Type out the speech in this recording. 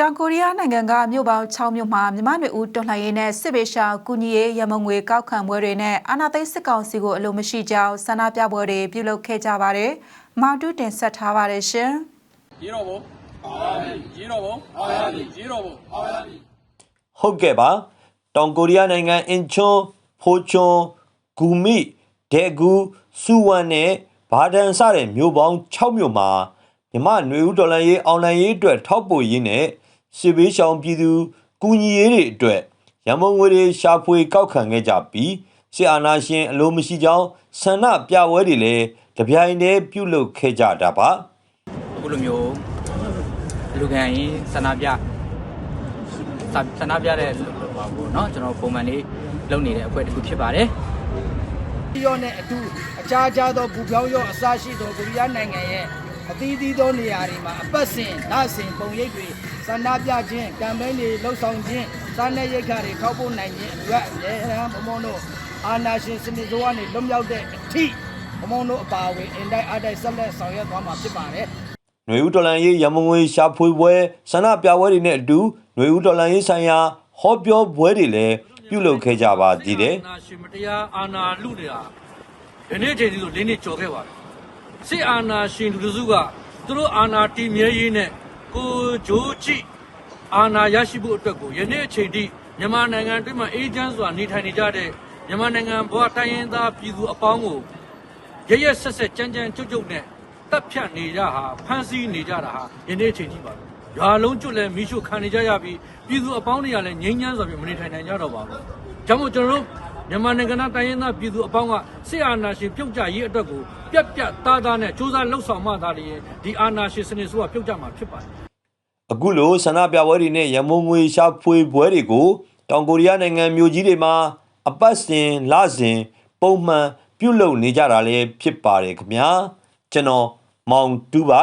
တောင်ကိုရီးယားနိုင်ငံကမြို့ပေါင်း6မြို့မှာမြန်မာ့မျိုးဦးတော်လှန်ရေးနဲ့စစ်ပေးရှောင်ကုညီရေးရမုံငွေကောက်ခံပွဲတွေနဲ့အာနာသိန်းစစ်ကောင်စီကိုအလိုမရှိကြောင်းဆန္ဒပြပွဲတွေပြုလုပ်ခဲ့ကြပါတယ်။မောင်တူးတင်ဆက်ထားပါတယ်ရှင်။ရေတော်ဘုံအောင်ရမည်ရေတော်ဘုံအောင်ရမည်ရေတော်ဘုံဟုတ်ကဲ့ပါတောင်ကိုရီးယားနိုင်ငံအင်ချွန်ဖိုချွန်ဂူမိဒေဂူစူဝမ်နဲ့ဘာဒန်စတဲ့မြို့ပေါင်း6မြို့မှာမြမနွေဦးဒေါ်လာရေးအောင်လိုင်းရေးအတွက်ထောက်ပို့ရင်းနဲ့ စစ်ဘေးရှောင်ပြည်သူကူညီရေးတွေအတွက်ရန်မုံငွေတွေရှာဖွေကောက်ခံခဲ့ကြပြီးစစ်အာဏာရှင်အလိုမရှိကြောင်းဆန္ဒပြပွဲတွေလည်းတပြိုင်တည်းပြုလုပ်ခဲ့ကြတာပါ အခုလိုမျိုးလူကန်ရင်ဆန္ဒပြဆဆန္ဒပြတဲ့ဟောကိုเนาะကျွန်တော်ပုံမှန်လေးလုပ်နေတဲ့အဖွဲ့တစ်ခုဖြစ်ပါတယ် ရောနဲ့အတူအခြားခြားသောဘူပြောင်းရောအစရှိသောကိုရီးယားနိုင်ငံရဲ့ အသီးသီးသောနေရာတွေမှာအပတ်စဉ်၊လစဉ်ပုံရိပ်တွေဆန္ဒပြခြင်း၊ကမ်ပိန်းတွေလှုပ်ဆောင်ခြင်း၊စားနပ်ရိက္ခာတွေထောက်ပို့နိုင်ခြင်းအတွက်အလဲဟန်ဘမုံတို့အာနာရှင်စနစ်စိုးကနေလွတ်မြောက်တဲ့အထိဘမုံတို့အပါအဝင်အင်တိုက်အားတိုက်ဆက်လက်ဆောင်ရွက်သွားမှာဖြစ်ပါတယ်။နွေဦးတော်လန်ရေးရမငွေရှာဖွေပွဲဆန္ဒပြပွဲတွေနဲ့အတူနွေဦးတော်လန်ရေးဆိုင်ရာဟောပြောပွဲတွေလည်းပြုလုပ်ခဲ့ကြပါသေးတယ်။အာနာရှင်မတရားအာနာလူနေတာဒီနေ့ချိန်စီဆိုလင်းနေကြော်ခဲ့ပါတယ် စစ်အာဏာရှင်လူတစုကသူတို့အာဏာတည်မြဲရေးနဲ့ကိုဂျိုးကြည့်အာဏာရရှိဖို့အတွက်ကိုယနေ့အချိန်ထိမြန်မာနိုင်ငံအတွင်းမှာအေဂျင့်စွာနေထိုင်နေကြတဲ့မြန်မာနိုင်ငံဘဝတိုင်းရင်းသားပြည်သူအပေါင်းကိုရရဆက်ဆက်ကြမ်းကြမ်းကြုတ်ကြုတ်နဲ့တပ်ဖြတ်နေကြဟာဖမ်းဆီးနေကြတာဟာယနေ့အချိန်ထိပါပဲရွာလုံးကျွတ်လဲမိရှုခံနေကြရပြီးပြည်သူအပေါင်းတွေကလည်းငြိမ်းချမ်းစွာဖြင့်မနေထိုင်နိုင်ကြတော့ပါဘူး။ကြောင့်မို့ကျွန်တော်တို့ မြန်မာနိုင်ငံသားတိုင်းရင်းသားပြည်သူအပေါင်းကစစ်အာဏာရှင်ပြုတ်ကြရေးအတွက်ကိုပြက်ပြက်သားသားနဲ့စ조사လှုပ်ဆောင်မှသာလျှင်ဒီအာဏာရှင်စနစ်ဆိုးကပြုတ်ကြမှာဖြစ်ပါတယ်။အခုလိုဆန္ဒပြပွဲတွေနဲ့ရမုံငွေရှာဖွေပွဲတွေကိုတောင်ကိုရီးယားနိုင်ငံမြို့ကြီးတွေမှာအပတ်စဉ်လစဉ်ပုံမှန်ပြုလုပ်နေကြတာလည်းဖြစ်ပါတယ်ခင်ဗျာကျွန်တော်မောင်တူးပါ